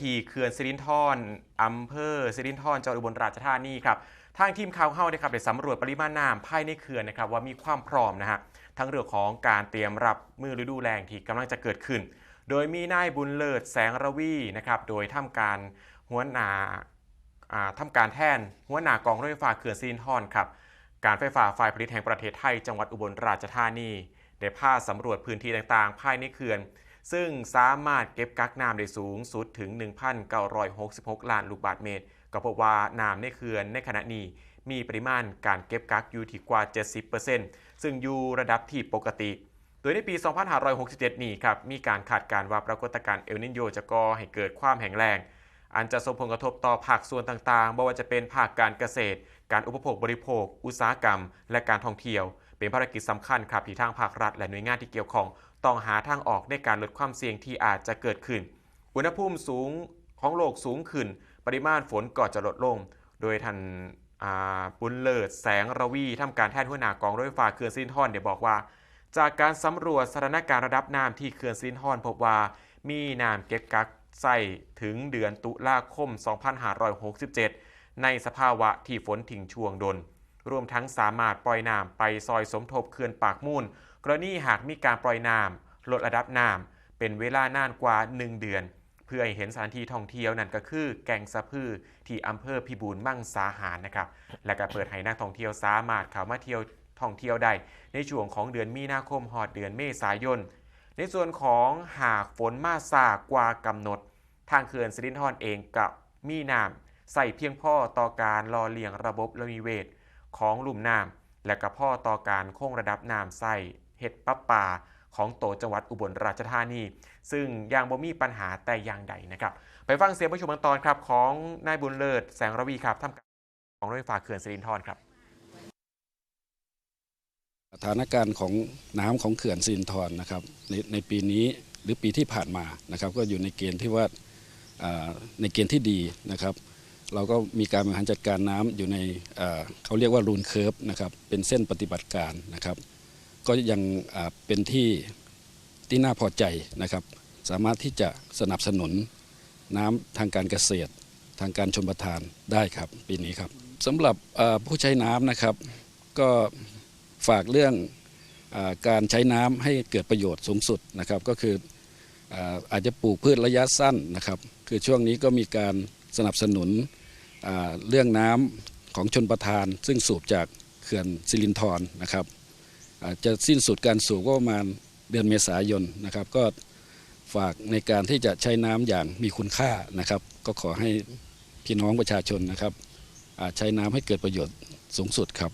ทีเขื่อนสิรินธรอำเภอสิรินธรจังหวัดอุบลราชธานีครับทางทีมข่าวเฮานะครับได้สำรวจปริมาณน้ำภายในเขื่อนนะครับว่ามีความพร้อมนะฮะทั้งเรื่องของการเตรียมรับมือฤดูแล้งที่กำลังจะเกิดขึ้น โดยมีนายบุญเลิศแสงระวีนะครับโดยทำการหัวหน้าอ่าทำการแทนหัวหน้ากองรถไฟฟ้าเขื่อนสิรินธรครับการไฟฟ้าฝ่ายผลิตแห่งประเทศไทย จังหวัดอุบลราชธานีได้พาสำรวจพื้นที่ต่างๆ ภายในเขื่อน ซึ่งสามารถเก็บกักน้ำได้สูงสุดถึง 1,966 ล้านลูกบาศก์เมตร ก็พบว่าน้ำในเขื่อนในขณะนี้มีปริมาณการเก็บกักอยู่ที่กว่า 70%ซึ่งอยู่ระดับที่ปกติ โดยในปี 2567 นี้ครับ มีการคาดการณ์ว่าปรากฏการณ์เอลนินโยจะก่อให้เกิดความแห้งแล้ง อันจะส่งผลกระทบต่อภาคส่วนต่างๆไม่ว่าจะเป็นภาคการเกษตร การอุปโภคบริโภค อุตสาหกรรม และการท่องเที่ยว เป็นภารกิจสำคัญครับที่ทางภาครัฐและหน่วยงานที่เกี่ยวข้องต้องหาทางออกในการลดความเสี่ยงที่อาจจะเกิดขึ้น อุณหภูมิสูงของโลกสูงขึ้น ปริมาณฝนก็จะลดลง โดยท่านอ่าบุญเลิศแสงระวีทำการแทนหัวหน้ากองรถไฟฟ้าเขื่อนซินทอนเดี๋ยวบอกว่า จากการสำรวจสถานการณ์ระดับน้ำที่เขื่อนซินทอนพบว่ามีน้ำเก็บกักใส่ถึงเดือนตุลาคม 2567 ในสภาวะที่ฝนทิ้งช่วงดน รวมทั้งสามารถปล่อยน้ำไปซอยสมทบเขื่อนปากมูล กรณีหากมีการปล่อยน้ำลดระดับน้ำเป็นเวลานานกว่า 1 เดือน เพื่อให้เห็นสถานที่ท่องเที่ยวนั่นก็คือ แก่งสะพือที่อำเภอพิบูลมั่งสาหารนะครับ และก็เปิดให้นักท่องเที่ยวสามารถเข้ามาเที่ยวท่องเที่ยวได้ในช่วงของเดือนมีนาคมหอดเดือนเมษายน ในส่วนของหากฝนมาสากกว่ากำหนด ทางเขื่อนสิรินธรเองกับมีน้ำใส่เพียงพ่อต่อการรอเลี้ยงระบบระมีเวท ของลุ่มน้ำและก็พ่อต่อการโค้งระดับน้ำใส่เห็ดปะป่าของโตจังหวัดอุบลราชธานี ซึ่งยังบ่มีปัญหาแต่อย่างใดนะครับ ไปฟังเสียงประชุมกันตอนครับของนายบุญเลิศแสงระวีครับทำการของรถไฟฟ้าเขื่อนสิรินธรครับสถานการณ์ของน้ำของเขื่อนสิรินธรนะครับในในปีนี้หรือปีที่ผ่านมานะครับ ก็อยู่ในเกณฑ์ที่ว่าในเกณฑ์ที่ดีนะครับ เราก็มีการบริหารจัดการน้ำอยู่ในเขาเรียกว่ารูนเคิร์ฟนะครับเป็นเส้นปฏิบัติการนะครับ ก็ยังเป็นที่ที่น่าพอใจนะครับ สามารถที่จะสนับสนุนน้ำทางการเกษตร ทางการชนประทานได้ครับปีนี้ครับสำหรับผู้ใช้น้ำนะครับ ก็ฝากเรื่องอการใช้น้ำให้เกิดประโยชน์สูงสุดนะครับ ก็คืออาอาจจะปลูกพืชระยะสั้นนะครับ คือช่วงนี้ก็มีการสนับสนุน เรื่องน้ำของชนประทาน ซึ่งสูบจากเขื่อนสิรินธรนะครับจะสิ้นสุดการสูบก็ประมาณเดือนเมษายนนะครับ ก็ฝากในการที่จะใช้น้ำอย่างมีคุณค่านะครับ ก็ขอให้พี่น้องประชาชนนะครับใช้น้ำให้เกิดประโยชน์สูงสุดครับ